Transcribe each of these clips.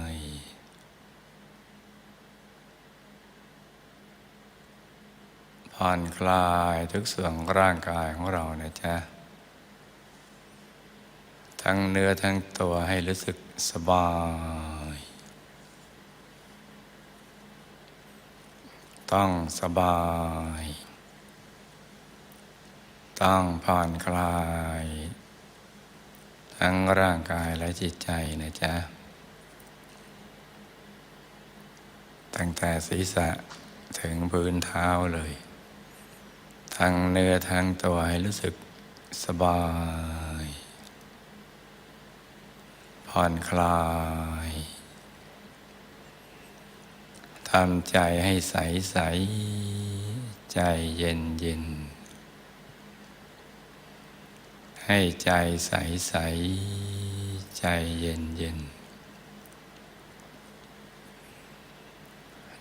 ย ผ่อนคลายทุกส่วนร่างกายของเรานะจ๊ะ ทั้งเนื้อทั้งตัวให้รู้สึกสบาย ต้องสบาย ต้องผ่อนคลาย ทั้งร่างกายและจิตใจนะจ๊ะ ตั้งแต่ศีรษะถึงพื้นเท้าเลย ทั้งเนื้อทั้งตัวให้รู้สึกสบาย ผ่อนคลายทำใจให้ใสใสใจเย็นเย็นให้ใจใสใสใจเย็นเย็น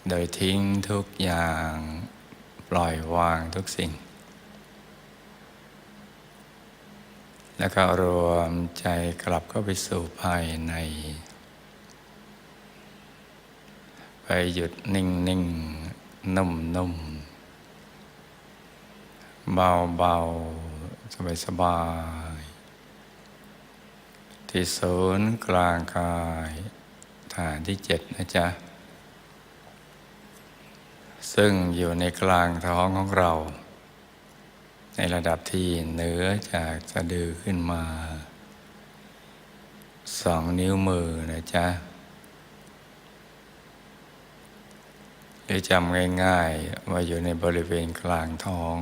โดยทิ้งทุกอย่าง ปล่อยวางทุกสิ่ง แล้วก็รวมใจกลับเข้าไปสู่ภายใน ไปหยุดนิ่งนิ่งนุ่มนุ่มเบาเบาสบายสบาย ที่ศูนย์กลางกาย ฐานที่เจ็ดนะจ๊ะ ซึ่งอยู่ในกลางท้องของเรา ในระดับที่เหนือจากสะดือขึ้นมาสองนิ้วมือนะจ๊ะหรือจำง่ายๆว่าอยู่ในบริเวณกลางท้อง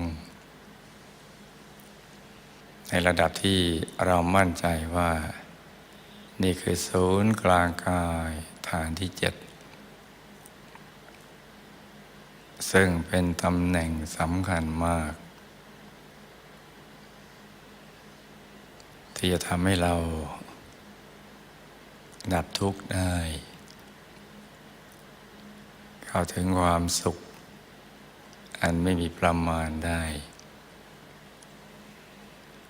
ในระดับที่เรามั่นใจว่า นี่คือศูนย์กลางกายฐานที่เจ็ด ซึ่งเป็นตำแหน่งสำคัญมาก ที่จะทำให้เรา ดับทุกข์ได้ เข้าถึงความสุข อันไม่มีประมาณได้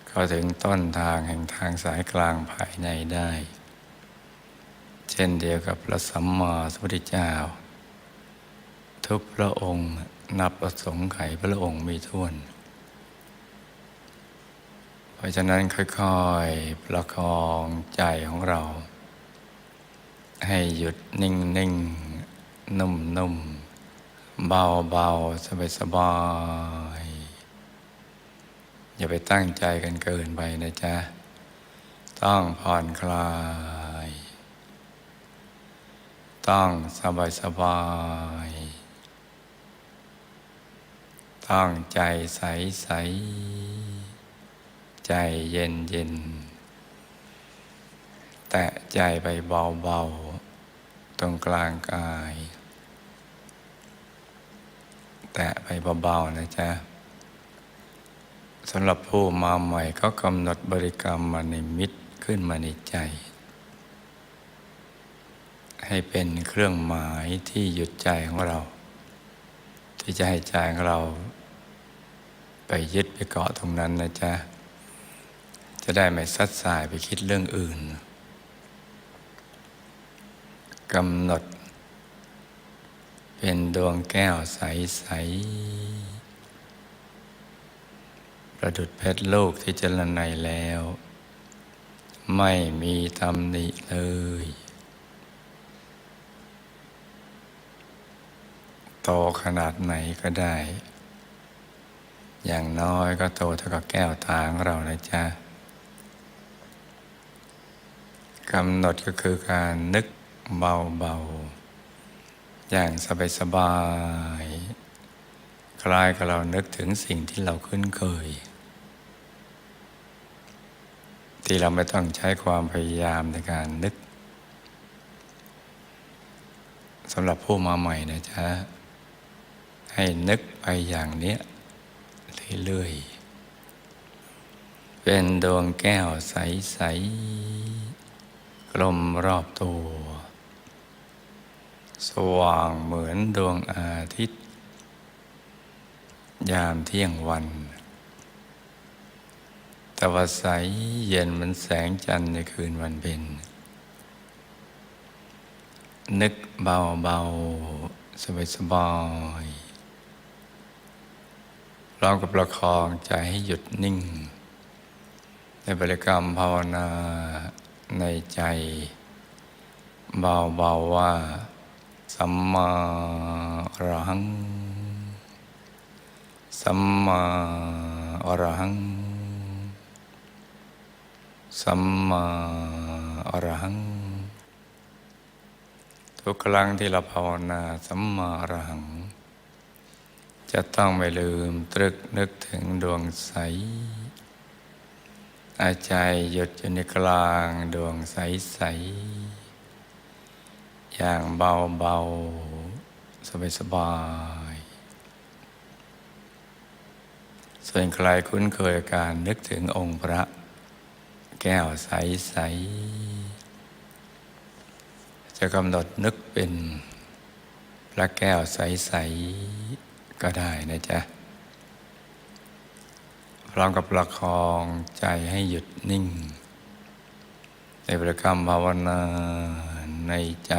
เข้าถึงต้นทางแห่งทางสายกลางภายในได้ เช่นเดียวกับพระสัมมาสัมพุทธเจ้า ทุกพระองค์ นับประสงค์ไขพระองค์มีท่วน เพราะฉะนั้นค่อยๆ ประคองใจของเรา ให้หยุดนิ่งนิ่งนุ่มนุ่มเบาเบาสบายสบายอย่าไปตั้งใจกันเกินไปนะจ๊ะ ต้องผ่อนคลายต้องสบายสบาย ต้องใจใสใส ใจเย็นเย็น แตะใจไปเบาเบาตรงกลางกาย แตะไปเบาๆนะจ๊ะสำหรับผู้มาใหม่ก็กำหนดบริกรรมมาในมิตรขึ้นมาในใจ ให้เป็นเครื่องหมายที่หยุดใจของเรา ที่จะให้ใจของเรา ไปยึดไปเกาะตรงนั้นนะจ๊ะ จะได้ไม่ซัดสายไปคิดเรื่องอื่นกำหนด เป็นดวงแก้วใส ๆ ประดุดเพชรโลกที่เจรไนแล้ว ไม่มีตำหนิเลยโตขนาดไหนก็ได้ อย่างน้อยก็โตเท่ากับแก้วตาของเรานะจ๊ะกำหนดก็คือการนึกเบาๆ อย่างสบายๆ คล้ายกับเรานึกถึงสิ่งที่เราคุ้นเคย ที่เราไม่ต้องใช้ความพยายามในการนึกสำหรับผู้มาใหม่นะจ๊ะใให้นึกไปอย่างเนี้ย เรื่อยๆ เป็นดวงแก้วใส ๆ กลมรอบตัว สว่างเหมือนดวงอาทิตย์ ยามเที่ยงวันต่ว่าใสเย็นเหมือนแสงจันทร์ในคืนวันเพ็ญนึกเบาเบาสบายสบายๆ พร้อมกับประคองใจให้หยุดนิ่ง ในบริกรรมภาวนาในใจเบาๆว่า สัมมาอรหัง สัมมาอรหัง สัมมาอรหัง ทุกครั้งที่เราภาวนาสัมมาอรหัง จะต้องไม่ลืมตรึกนึกถึงดวงใส อาใจหยุดอยู่ในกลางดวงใสใส อย่างเบาเบาสบายสบาย ส่วนใครคุ้นเคยการนึกถึงองค์พระ แก้วใสใส จะกำหนดนึกเป็นพระแก้วใสใส ก็ได้นะจ๊ะพร้อมกับประคองใจให้หยุดนิ่ง ในประกรรมภาวนาในใจ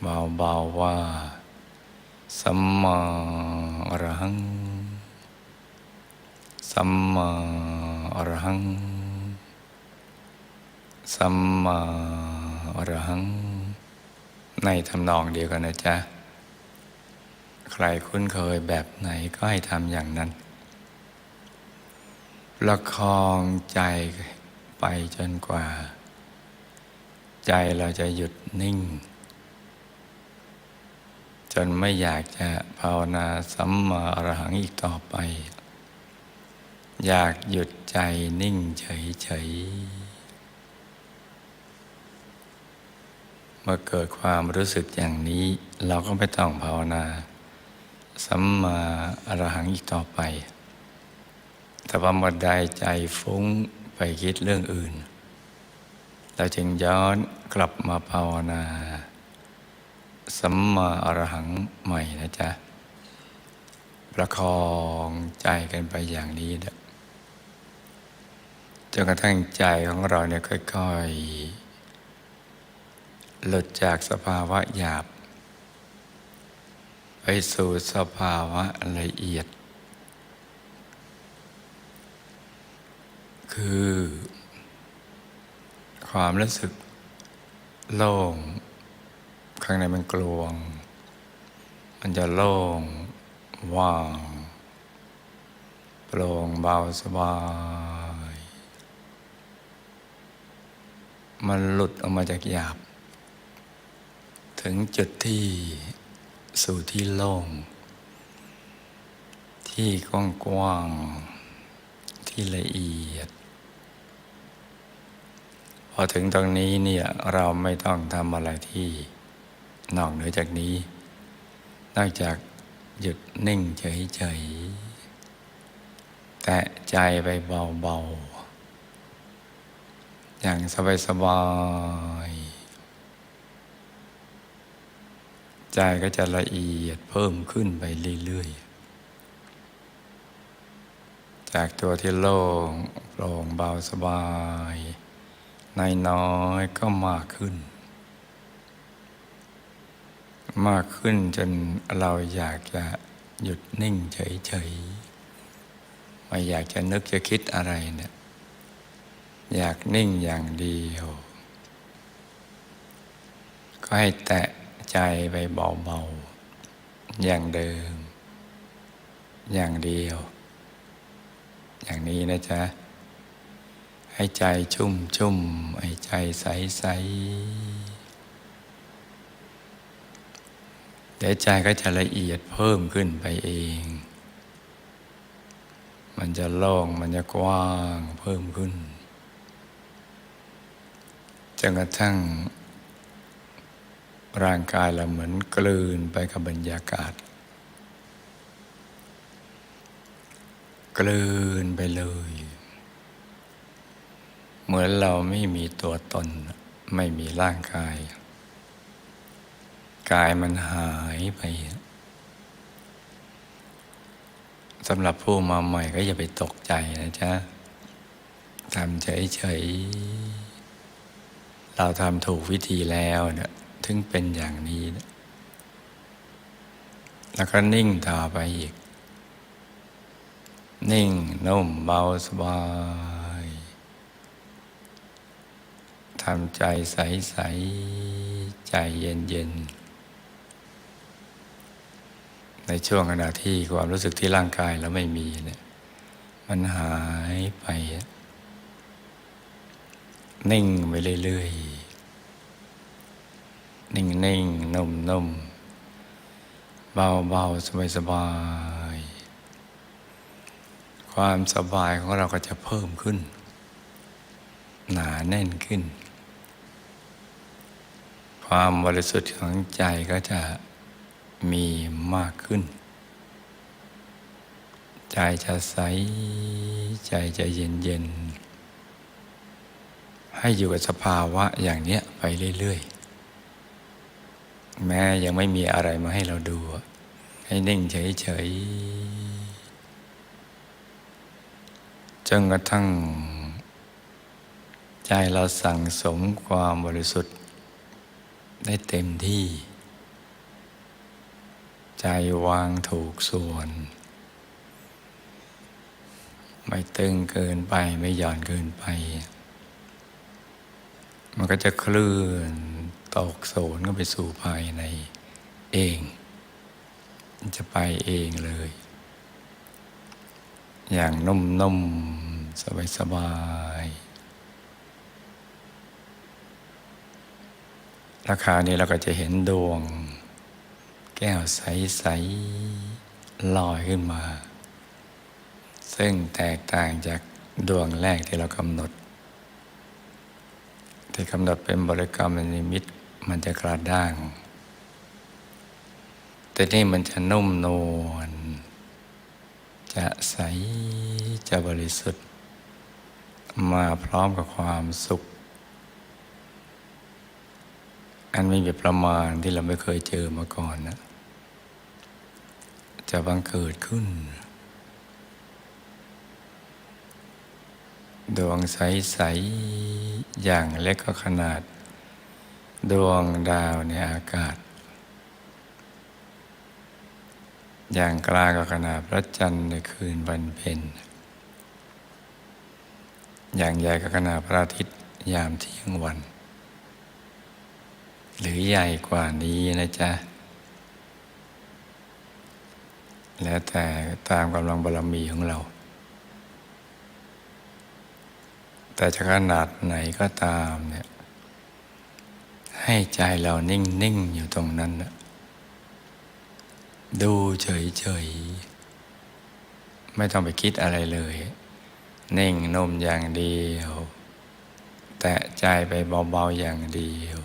เบาๆว่า สัมมาอรหัง สัมมาอรหัง สัมมาอรหัง ในทำนองเดียวกันนะจ๊ะ ใครคุ้นเคยแบบไหนก็ให้ทำอย่างนั้น ประคองใจไปจนกว่า ใจเราจะหยุดนิ่ง จนไม่อยากจะภาวนาสัมมาอรหังอีกต่อไป อยากหยุดใจนิ่งเฉยๆเมื่อเกิดความรู้สึกอย่างนี้ เราก็ไม่ต้องภาวนา สัมมาอรหังอีกต่อไป แต่ว่าเมื่อใดใจฟุ้งไปคิดเรื่องอื่น เราจึงย้อนกลับมาภาวนา สัมมาอรหังใหม่นะจ๊ะ ประคองใจกันไปอย่างนี้นะจนกระทั่งใจของเราเนี่ยค่อยๆ หลุดจากสภาวะหยาบ สู่สภาวะละเอียด คือ ความรู้สึกโล่ง ข้างในมันกลวง มันจะโล่ง ว่าง โปร่งเบาสบาย มันหลุดออกมาจากหยาบ ถึงจุดที่ สู่ที่โล่ง ที่กว้างๆที่ละเอียด พอถึงตรงนี้เนี่ยเราไม่ต้องทำอะไรที่นอกเหนือจากนี้ นอกจากหยุดนิ่งเฉยๆ แต่ใจไปเบาๆ อย่างสบายๆ ใจก็จะละเอียดเพิ่มขึ้นไปเรื่อยๆ จากตัวที่โล่งโปร่งเบาสบาย ในน้อยก็มากขึ้น มากขึ้นจนเราอยากจะหยุดนิ่งเฉยๆ ไม่อยากจะนึกจะคิดอะไรเนี่ย อยากนิ่งอย่างเดียว ก็ให้แตะ ใจไปเบาๆ อย่างเดิม อย่างเดียว อย่างนี้นะจ๊ะ ให้ใจชุ่มชุ่มให้ใจใสใสเดี๋ยวใจก็จะละเอียดเพิ่มขึ้นไปเอง มันจะโล่ง มันจะกว้างเพิ่มขึ้นจนกระทั่ง ร่างกายเราเหมือนกลืนไปกับบรรยากาศ กลืนไปเลย เหมือนเราไม่มีตัวตน ไม่มีร่างกาย กายมันหายไปสำหรับผู้มาใหม่ก็อย่าไปตกใจนะจ๊ะทำเฉยๆเราทำถูกวิธีแล้วเนี่ย ถึงเป็นอย่างนี้ แล้วก็นิ่งต่อไปอีก นิ่งนุ่มเบาสบายทำใจใสๆใจเย็นๆในช่วงขณะที่ความรู้สึกที่ร่างกายเราไม่มีเนี่ยมันหายไป นิ่งไปเรื่อยๆ นิ่งนิ่งนุ่มนุ่มเบาเบาสบายสบาย ความสบายของเราก็จะเพิ่มขึ้น หนาแน่นขึ้น ความบริสุทธิ์ของใจก็จะมีมากขึ้น ใจจะใส ใจจะเย็นเย็นให้อยู่กับสภาวะอย่างเนี้ยไปเรื่อย ๆ แม้ยังไม่มีอะไรมาให้เราดู ให้นิ่งเฉยๆจนกระทั่ง ใจเราสั่งสมความบริสุทธิ์ ได้เต็มที่ ใจวางถูกส่วน ไม่ตึงเกินไปไม่หย่อนเกินไป มันก็จะเคลื่อน ตกโสนก็ไปสู่ภายในเอง จะไปเองเลย อย่างนุ่มๆ สบายๆราคราวนี้เราก็จะเห็นดวง แก้วใสๆลอยขึ้นมา ซึ่งแตกต่างจากดวงแรกที่เรากำหนดที่กำหนดเป็นบริกรรมนิมิต มันจะกระด้าง แต่นี่มันจะนุ่มนวล จะใส จะบริสุทธิ์ มาพร้อมกับความสุข อันไม่มีประมาณที่เราไม่เคยเจอมาก่อนนะ จะบังเกิดขึ้น ดวงใส ๆ อย่างเล็กก็ขนาด ดวงดาวในอากาศ อย่างกลางก็ขนาดพระจันทร์ในคืนวันเพ็ญอย่างใหญ่ก็ขนาดพระอาทิตย์ยามเที่ยงวัน หรือใหญ่กว่านี้นะจ๊ะ แล้วแต่ตามกำลังบารมีของเรา แต่จะขนาดไหนก็ตามเนี่ย ให้ใจเรานิ่งนิ่งอยู่ตรงนั้น ดูเฉยเฉยไม่ต้องไปคิดอะไรเลย นิ่งนุ่มอย่างเดียว แตะใจไปเบาๆอย่างเดียว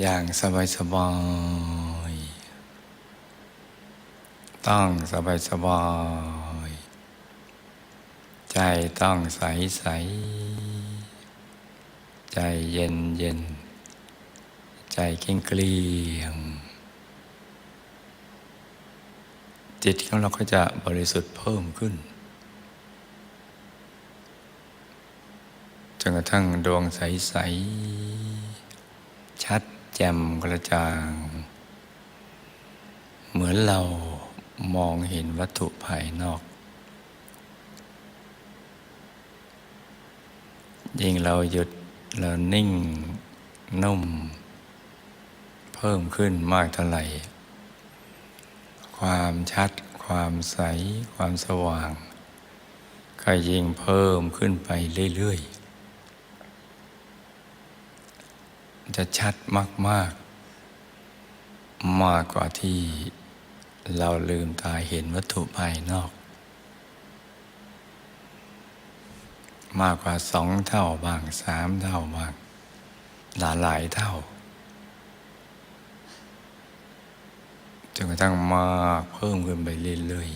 อย่างสบายๆต้องสบายๆใจต้องใสใส ใจเย็นเย็น ใจเกลี้ยงเกลียง จิตของเราก็จะบริสุทธิ์เพิ่มขึ้นจนกระทั่งดวงใส ๆ ชัดแจ่มกระจ่าง เหมือนเรามองเห็นวัตถุภายนอก ยิ่งเราหยุด เรานิ่งนุ่ม เพิ่มขึ้นมากเท่าไหร่ ความชัด ความใส ความสว่าง ก็ยิ่งเพิ่มขึ้นไปเรื่อยๆ จะชัดมากๆมากกว่าที่เราลืมตาเห็นวัตถุภายนอก มากกว่าสองเท่าบ้างสามเท่าบ้างหลายหลายเท่าจนกระทั่งมากเพิ่มขึ้นไปเรื่อย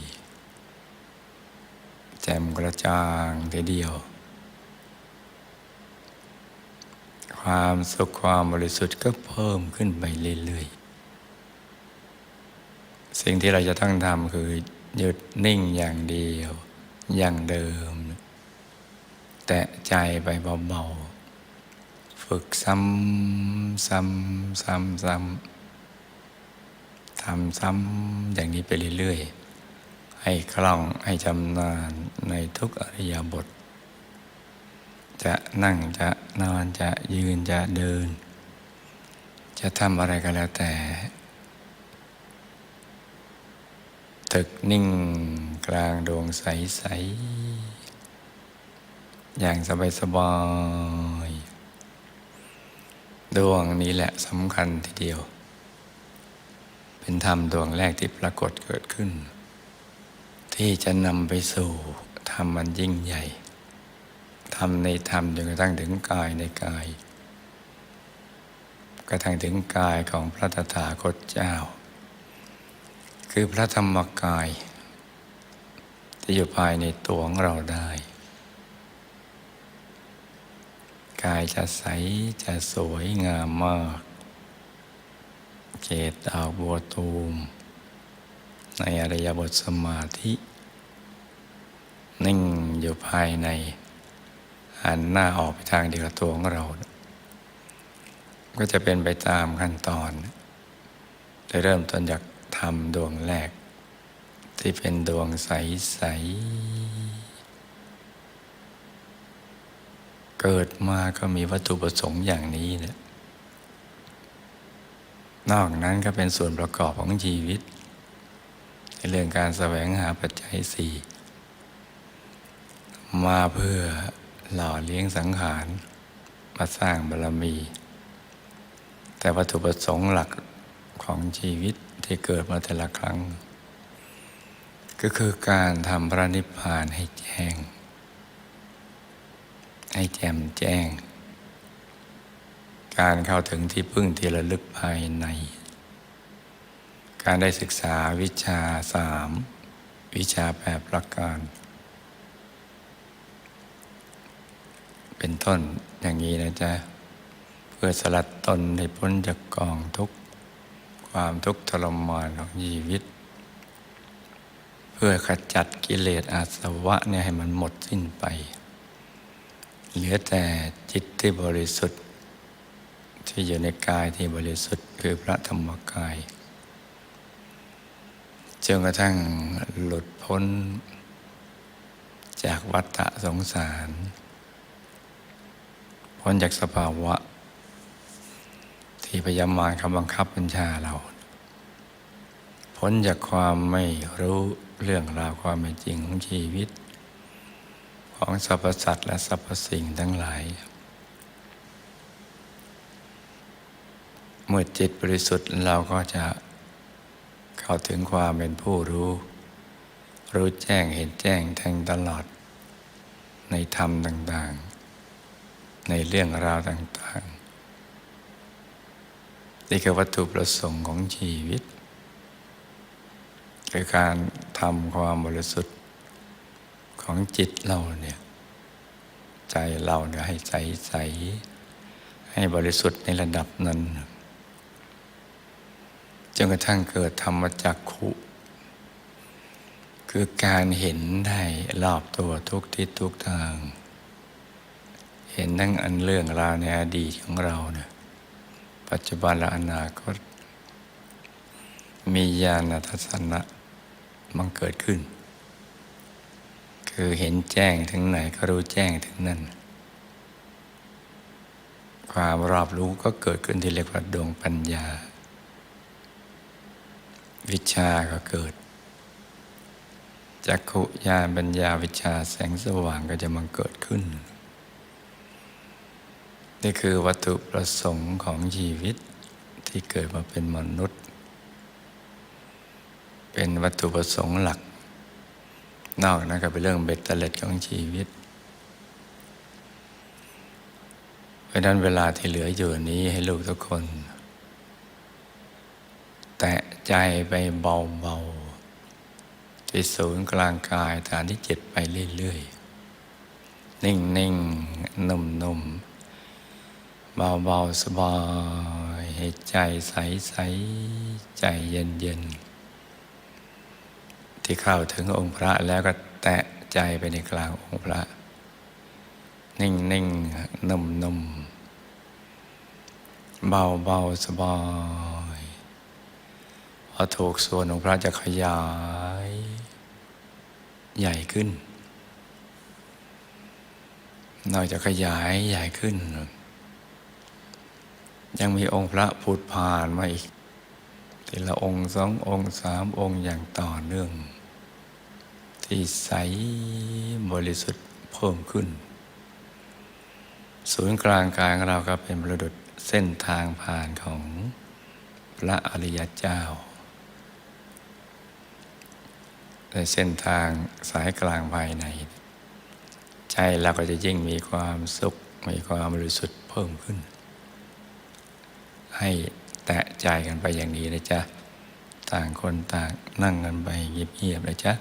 ๆแจ่มกระจ่างทีเดียว ความสุขความบริสุทธิ์ก็เพิ่มขึ้นไปเรื่อยๆสิ่งที่เราจะต้องทำคือหยุดนิ่งอย่างเดียวอย่างเดิม แตะใจไปเบาๆ ฝึกซ้ำซ้ำซ้ำซ้ำทำซ้ำอย่างนี้ไปเรื่อยๆ ให้คล่องให้ชำนาญในทุกอริยบท จะนั่งจะนอนจะยืนจะเดิน จะทำอะไรก็แล้วแต่ตึกนิ่งกลางดวงใสๆ อย่างสบายๆดวงนี้แหละสำคัญทีเดียว เป็นธรรมดวงแรกที่ปรากฏเกิดขึ้น ที่จะนำไปสู่ธรรมมันยิ่งใหญ่ทำในธรรมจนกระทั่งถึงกายในกาย กระทั่งถึงกายของพระตถาคตเจ้า คือพระธรรมกาย ที่อยู่ภายในตัวของเราได้ กายจะใสจะสวยงามมากเกตดาวบัวตูม ในอริยบทสมาธิ นิ่งอยู่ภายใน หันหน้าออกไปทางเดียวกับตัวของเรา ก็จะเป็นไปตามขั้นตอนจะเริ่มต้นจากทำดวงแรก ที่เป็นดวงใส ๆ เกิดมาก็มีวัตถุประสงค์อย่างนี้เนี่ยนอกนั้นก็เป็นส่วนประกอบของชีวิต ในเรื่องการแสวงหาปัจจัยสี่มาเพื่อหล่อเลี้ยงสังขารมาสร้างบารมี แต่วัตถุประสงค์หลักของชีวิตที่เกิดมาแต่ละครั้ง ก็คือการทำพระนิพพานให้แจ้ง ให้แจ่มแจ้ง การเข้าถึงที่พึ่งที่ระลึกภายใน การได้ศึกษาวิชาสามวิชาแปดประการ เป็นต้นอย่างนี้นะจ๊ะ เพื่อสลัดตนให้พ้นจากกองทุกข์ ความทุกข์ทรมานของชีวิต เพื่อขจัดกิเลสอาสวะเนี่ยให้มันหมดสิ้นไป เหลือแต่จิตที่บริสุทธิ์ ที่อยู่ในกายที่บริสุทธิ์คือพระธรรมกายจนกระทั่งหลุดพ้น จากวัฏสงสาร พ้นจากสภาวะ ที่พยายามมารคำบังคับบัญชาเรา พ้นจากความไม่รู้เรื่องราวความเป็นจริงของชีวิต ของสรรพสัตว์และสรรพสิ่งทั้งหลาย เมื่อจิตบริสุทธิ์เราก็จะเข้าถึงความเป็นผู้รู้ รู้แจ้งเห็นแจ้งแทงตลอด ในธรรมต่างๆ ในเรื่องราวต่างๆ นี่คือวัตถุประสงค์ของชีวิตคือการทำความบริสุทธิ์ ของจิตเราเนี่ยใจเราเนี่ยให้ใสใสให้บริสุทธิ์ในระดับนั้นจนกระทั่งเกิดธรรมจักขุคือการเห็นได้รอบตัวทุกทิศทุกทาง เห็นทั้งอันเรื่องราวในอดีตของเราเนี่ยปัจจุบันและอนาคตมีญาณทัศนะมันเกิดขึ้น คือเห็นแจ้งถึงไหนก็รู้แจ้งถึงนั่น ความรอบรู้ก็เกิดขึ้นที่เรียกว่าดวงปัญญา วิชาก็เกิดจักขุญาณปัญญาวิชาแสงสว่างก็จะมาเกิดขึ้น นี่คือวัตถุประสงค์ของชีวิตที่เกิดมาเป็นมนุษย์ เป็นวัตถุประสงค์หลัก นอกนั้นก็เป็นเรื่องเบ็ดเตล็ดของชีวิต เพราะนั้นเวลาที่เหลืออยู่นี้ให้ลูกทุกคน แตะใจไปเบาที่ศูนย์กลางกายฐานที่เจ็ดไปเรื่อยๆ นิ่งนิ่งนุ่มนุ่มเบาเบาๆ สบายให้ใจใสใสใจเย็นๆ ที่เข้าถึงองค์พระแล้วก็แตะใจไปในกลางองค์พระ นิ่งนิ่งนุ่มนุ่มเบาเบาสบายพอถูกส่วนองค์พระจะขยาย ใหญ่ขึ้น นอกจากขยายใหญ่ขึ้น ยังมีองค์พระผุดผ่านมาอีกทีละองค์สององค์สามองค์อย่างต่อเนื่อง ที่ใสบริสุทธิ์เพิ่มขึ้น ศูนย์กลางกายของเราก็เป็นประดุษเส้นทางผ่านของพระอริยเจ้า ในเส้นทางสายกลางภายใน ใจเราก็จะยิ่งมีความสุข มีความบริสุทธิ์เพิ่มขึ้น ให้แตะใจกันไปอย่างนี้นะจ๊ะ ต่างคนต่างนั่งกันไปเงียบๆนะจ๊ะ